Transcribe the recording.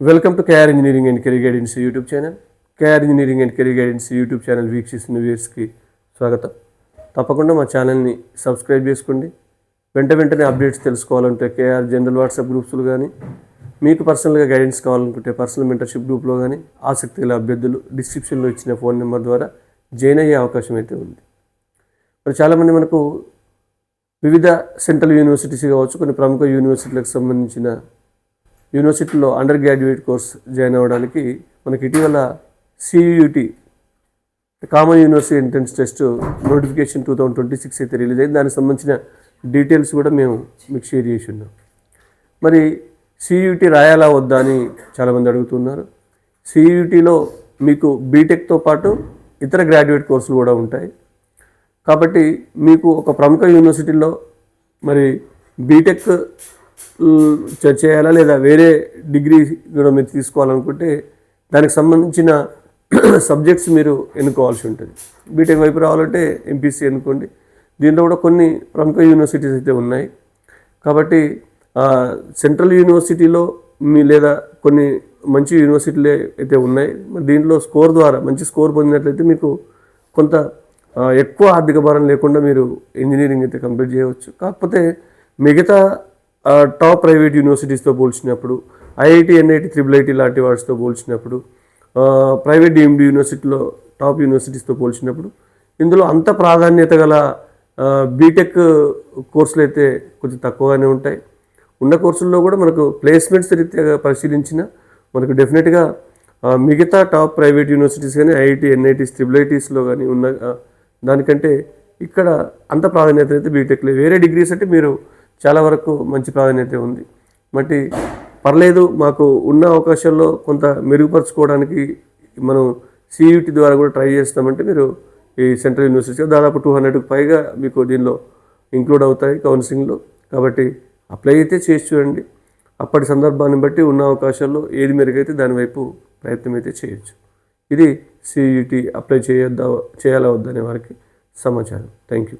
Welcome to KR engineering and career guidance YouTube channel KR engineering and career guidance YouTube channel వీక్షిస్తున్న వ్యూయర్స్కి స్వాగతం. తప్పకుండా మా ఛానల్ని సబ్స్క్రైబ్ చేసుకోండి. వెంట వెంటనే అప్డేట్స్ తెలుసుకోవాలంటే కేఆర్ జనరల్ వాట్సాప్ గ్రూప్స్లో కానీ మీకు పర్సనల్గా గైడెన్స్ కావాలనుకుంటే పర్సనల్ మెంటర్షిప్ గ్రూప్లో కానీ ఆసక్తి గల అభ్యర్థులు డిస్క్రిప్షన్లో ఇచ్చిన ఫోన్ నెంబర్ ద్వారా జాయిన్ అయ్యే అవకాశం అయితే ఉంది. మరి చాలామంది మనకు వివిధ సెంట్రల్ యూనివర్సిటీస్ కావచ్చు కొన్ని ప్రముఖ యూనివర్సిటీలకు సంబంధించిన యూనివర్సిటీలో అండర్ గ్రాడ్యుయేట్ కోర్స్ జాయిన్ అవ్వడానికి మనకి ఇటీవల CUET common university entrance test notification two thousand twenty six అయితే రిలీజ్ అయింది. దానికి సంబంధించిన డీటెయిల్స్ కూడా మేము మీకు షేర్ చేసి ఉన్నాం. మరి సియుటి రాయాలా వద్దా అని చాలామంది అడుగుతున్నారు. సియుటిలో మీకు బీటెక్తో పాటు ఇతర గ్రాడ్యుయేట్ కోర్సులు కూడా ఉంటాయి. కాబట్టి మీకు ఒక ప్రముఖ యూనివర్సిటీలో మరి బీటెక్ ల్, చేయాలా లేదా వేరే డిగ్రీ కూడా మీరు తీసుకోవాలనుకుంటే దానికి సంబంధించిన సబ్జెక్ట్స్ మీరు ఎన్నుకోవాల్సి ఉంటుంది. బీటెక్ వైపు రావాలంటే ఎంపీసీ ఎన్నుకోండి. దీంట్లో కూడా కొన్ని ప్రముఖ యూనివర్సిటీస్ అయితే ఉన్నాయి. కాబట్టి సెంట్రల్ యూనివర్సిటీలో మీ లేదా కొన్ని మంచి యూనివర్సిటీలే అయితే ఉన్నాయి. మరి దీంట్లో స్కోర్ ద్వారా మంచి స్కోర్ పొందినట్లయితే మీకు కొంత ఎక్కువ ఆర్థిక భారం లేకుండా మీరు ఇంజనీరింగ్ అయితే కంప్లీట్ చేయవచ్చు. కాకపోతే మిగతా టాప్ ప్రైవేట్ యూనివర్సిటీస్తో పోల్చినప్పుడు ఐఐటి ఎన్ఐటి త్రిబుల్ ఐటి లాంటి వాటితో పోల్చినప్పుడు ప్రైవేట్ డిఎండి యూనివర్సిటీలో టాప్ యూనివర్సిటీస్తో పోల్చినప్పుడు ఇందులో అంత ప్రాధాన్యత గల బీటెక్ కోర్సులు అయితే కొంచెం తక్కువగానే ఉంటాయి. ఉన్న కోర్సుల్లో కూడా మనకు ప్లేస్మెంట్స్ రీత్యా పరిశీలించిన మనకు డెఫినెట్గా మిగతా టాప్ ప్రైవేట్ యూనివర్సిటీస్ కానీ ఐఐటి ఎన్ఐటీస్ త్రిబుల్ ఐటీస్లో కానీ ఉన్న దానికంటే ఇక్కడ అంత ప్రాధాన్యత అయితే బీటెక్లో వేరే డిగ్రీస్ అంటే మీరు చాలా వరకు మంచి ప్రాధాన్యత ఉంది. మట్టి పర్లేదు మాకు ఉన్న అవకాశాల్లో కొంత మెరుగుపరచుకోవడానికి మనం సియూటి ద్వారా కూడా ట్రై చేస్తామంటే మీరు ఈ సెంట్రల్ యూనివర్సిటీలో దాదాపు టూ హండ్రెడ్కి పైగా మీకు దీనిలో ఇంక్లూడ్ అవుతాయి కౌన్సిలింగ్లో కాబట్టి అప్లై అయితే చేసి చూడండి. అప్పటి సందర్భాన్ని బట్టి ఉన్న అవకాశాల్లో ఏది మెరుగైతే దాని వైపు ప్రయత్నం అయితే చేయొచ్చు. ఇది సిఈటి అప్లై చేయొద్దా చేయాలా వద్దనే వారికి సమాచారం. Thank you